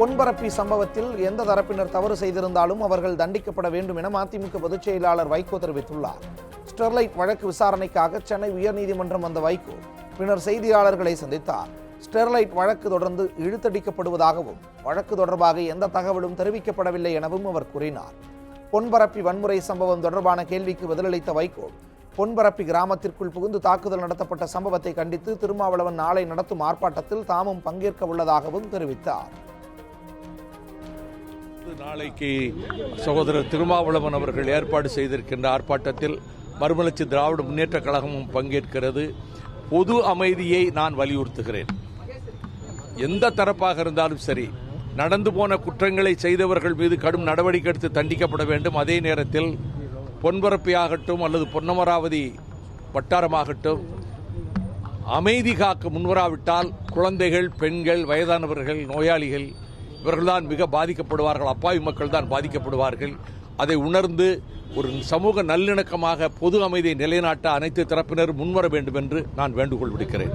பொன்பரப்பி சம்பவத்தில் எந்த தரப்பினர் தவறு செய்திருந்தாலும் அவர்கள் தண்டிக்கப்பட வேண்டும் என மதிமுக பொதுச் செயலாளர் வைகோ தெரிவித்துள்ளார். ஸ்டெர்லைட் வழக்கு விசாரணைக்காக சென்னை உயர்நீதிமன்றம் வந்த வைகோ பின்னர் செய்தியாளர்களை சந்தித்தார். ஸ்டெர்லைட் வழக்கு தொடர்ந்து இழுத்தடிக்கப்படுவதாகவும் வழக்கு தொடர்பாக எந்த தகவலும் தெரிவிக்கப்படவில்லை எனவும் அவர் கூறினார். பொன்பரப்பி வன்முறை சம்பவம் தொடர்பான கேள்விக்கு பதிலளித்த வைகோ பொன்பரப்பி கிராமத்திற்குள் புகுந்து தாக்குதல் நடத்தப்பட்ட சம்பவத்தை கண்டித்து திருமாவளவன் நாளை நடத்தும் ஆர்ப்பாட்டத்தில் தாமும் பங்கேற்க உள்ளதாகவும் தெரிவித்தார். நாளைக்கு சகோதரர் திருமாவளவன் அவர்கள் ஏற்பாடு செய்திருக்கின்ற ஆர்ப்பாட்டத்தில் மறுமலர்ச்சி திராவிட முன்னேற்ற கழகமும் பங்கேற்கிறது. பொது அமைதியை நான் வலியுறுத்துகிறேன். எந்த தரப்பாக இருந்தாலும் சரி நடந்து போன குற்றங்களை செய்தவர்கள் மீது கடும் நடவடிக்கை எடுத்து தண்டிக்கப்பட வேண்டும். அதே நேரத்தில் பொன்பரப்பியாகட்டும் அல்லது பொன்னமராவதி வட்டாரமாகட்டும் அமைதி காக்க முன்வராவிட்டால் குழந்தைகள் பெண்கள் வயதானவர்கள் நோயாளிகள் இவர்கள்தான் மிக பாதிக்கப்படுவார்கள். அப்பாவி மக்கள் தான் பாதிக்கப்படுவார்கள். அதை உணர்ந்து ஒரு சமூக நல்லிணக்கமாக பொது அமைதியை நிலைநாட்ட அனைத்து தரப்பினரும் முன்வர வேண்டும் என்று நான் வேண்டுகோள் விடுக்கிறேன்.